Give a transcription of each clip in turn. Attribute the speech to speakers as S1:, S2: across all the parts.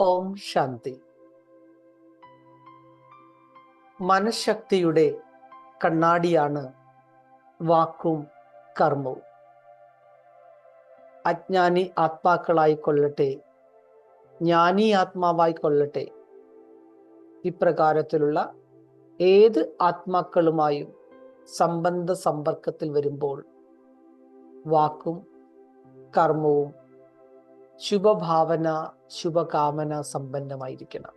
S1: ഓം ശാന്തി. മനഃശക്തിയുടെ കണ്ണാടിയാണ് വാക്കും കർമ്മവും. അജ്ഞാനി ആത്മാക്കളായി കൊള്ളട്ടെ ജ്ഞാനി ആത്മാവായി കൊള്ളട്ടെ. ഇപ്രകാരത്തിലുള്ള ഏത് ആത്മാക്കളുമായും സംബന്ധ സമ്പർക്കത്തിൽ വരുമ്പോൾ വാക്കും കർമ്മവും ശുഭഭാവന ശുഭകാമന സമ്പന്നമായിരിക്കണം.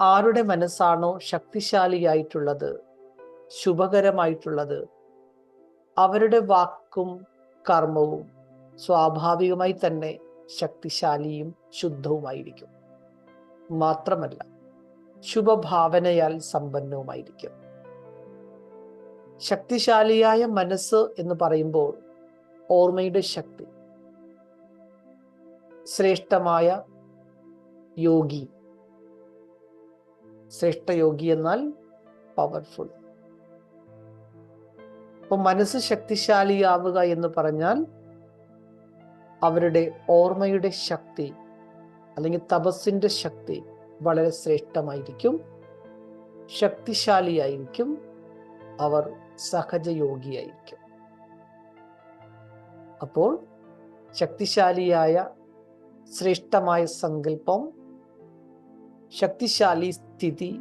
S1: ആരുടെ മനസ്സാണോ ശക്തിശാലിയായിട്ടുള്ളത് ശുഭകരമായിട്ടുള്ളത് അവരുടെ വാക്കും കർമ്മവും സ്വാഭാവികമായി തന്നെ ശക്തിശാലിയും ശുദ്ധവുമായിരിക്കും. മാത്രമല്ല ശുഭഭാവനയാൽ സമ്പന്നവുമായിരിക്കും. ശക്തിശാലിയായ മനസ്സ് എന്ന് പറയുമ്പോൾ ഓർമ്മയുടെ ശക്തി ശ്രേഷ്ഠമായ യോഗി. ശ്രേഷ്ഠ യോഗി എന്നാൽ പവർഫുൾ അപ്പൊ മനസ്സ് ശക്തിശാലിയാവുക എന്ന് പറഞ്ഞാൽ അവരുടെ ഓർമ്മയുടെ ശക്തി അല്ലെങ്കിൽ തപസ്സിന്റെ ശക്തി വളരെ ശ്രേഷ്ഠമായിരിക്കും. ശക്തിശാലിയായിരിക്കും. അവർ സഹജയോഗിയായിരിക്കും. അപ്പോൾ ശക്തിശാലിയായ ശ്രേഷ്ഠമായ സങ്കല്പം ശക്തിശാലി സ്ഥിതി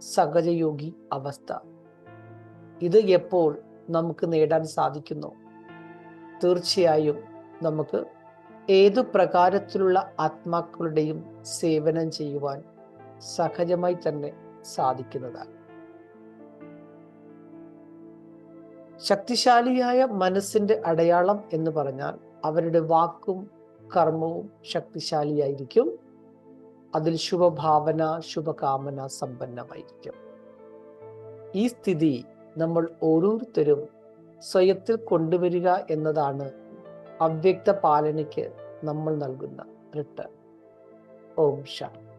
S1: സഹജയോഗി അവസ്ഥ. ഇത് എപ്പോൾ നമുക്ക് നേടാൻ സാധിക്കുന്നു? തീർച്ചയായും നമുക്ക് ഏതു പ്രകാരത്തിലുള്ള ആത്മാക്കളുടെയും സേവനം ചെയ്യുവാൻ സഹജമായി തന്നെ സാധിക്കുന്നതാണ്. ശക്തിശാലിയായ മനസ്സിന്റെ അടയാളം എന്ന് പറഞ്ഞാൽ അവരുടെ വാക്കും കർമ്മവും ശക്തിശാലിയായിരിക്കും. അതിൽ ശുഭഭാവന ശുഭകാമന സമ്പന്നമായിരിക്കും. ഈ സ്ഥിതി നമ്മൾ ഓരോരുത്തരും സ്വയത്തിൽ കൊണ്ടുവരിക എന്നതാണ് അവ്യക്ത പാലനയ്ക്ക് നമ്മൾ നൽകുന്ന റിട്ടേൺ. ഓം ശാന്തി.